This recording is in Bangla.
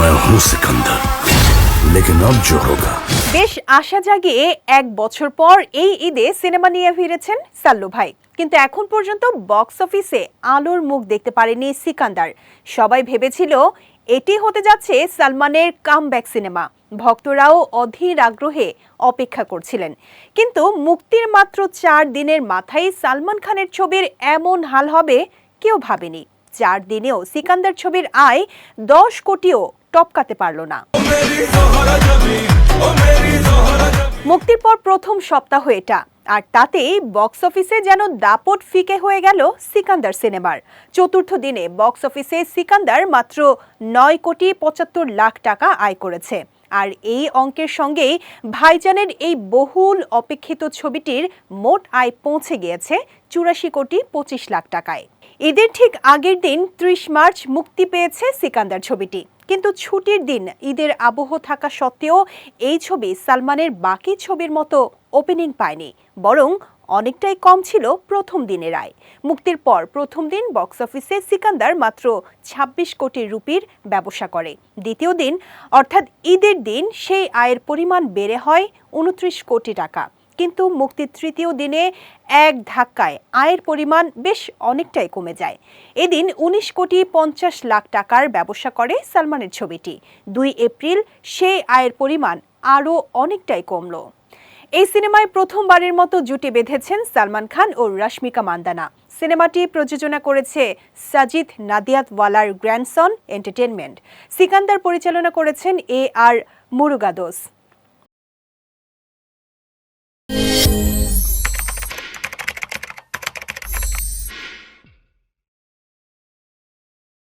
मैं हूँ सिकंदर लेकिन अब जो होगा বেশ আশা জাগিয়ে এক বছর পর এই ঈদে সিনেমা নিয়ে ফিরেছেন সাল্লু ভাই কিন্তু এখন পর্যন্ত বক্স অফিসে আলোর মুখ দেখতে পারেনি সিকান্দার সবাই ভেবেছিল এটি হতে যাচ্ছে সালমানের কামব্যাক সিনেমা ভক্তরাও অধীর আগ্রহে অপেক্ষা করছিলেন কিন্তু মুক্তির মাত্র চার দিনের মাথায় সালমান খানের ছবির এমন হাল হবে কেউ ভাবেনি চার দিনেও সিকান্দার ছবির আয় দশ কোটিও টপকাতে পারল না। মুক্তির পর প্রথম সপ্তাহ এটা। আর তাতেই বক্স অফিসে যেন দাপট ফিকে হয়ে গেল সিকান্দার সিনেমার। চতুর্থ দিনে বক্স অফিসে সিকান্দার মাত্র নয় কোটি পঁচাত্তর লাখ টাকা আয় করেছে। আর এই অঙ্কের সঙ্গেই ভাইজানের এই বহুল অপেক্ষিত ছবিটির মোট আয় পৌঁছে গিয়েছে চুরাশি কোটি পঁচিশ লাখ টাকায়। ঈদের ঠিক আগের দিন ত্রিশ মার্চ মুক্তি পেয়েছে সিকান্দার ছবিটি। কিন্তু ছুটির দিন ঈদের আবহ থাকা সত্ত্বেও এই ছবি সালমানের বাকি ছবির মতো ওপেনিং পায়নি, বরং অনেকটাই কম ছিল প্রথম দিনের আয়। মুক্তির পর প্রথম দিন বক্স অফিসে সিকান্দার মাত্র ২৬ কোটি রুপির ব্যবসা করে। দ্বিতীয় দিন, অর্থাৎ ঈদের দিন, সেই আয়ের পরিমাণ বেড়ে হয় উনত্রিশ কোটি টাকা। কিন্তু মুক্তির তৃতীয় দিনে এক ধাক্কায় আয়ের পরিমাণ বেশ অনেকটাই কমে যায়। এদিন উনিশ কোটি পঞ্চাশ লাখ টাকার ব্যবসা করে সালমানের ছবিটি। দুই এপ্রিল সেই আয়ের পরিমাণ আরও অনেকটাই কমল। এই সিনেমায় প্রথমবারের মতো জুটি বেঁধেছেন সালমান খান ও রশ্মিকা মান্দানা। সিনেমাটি প্রযোজনা করেছে সাজিদ নাদিয়াতওয়ালার গ্র্যান্ডসন এন্টারটেনমেন্ট সিকান্দার পরিচালনা করেছেন এ আর মুরুগাদোস।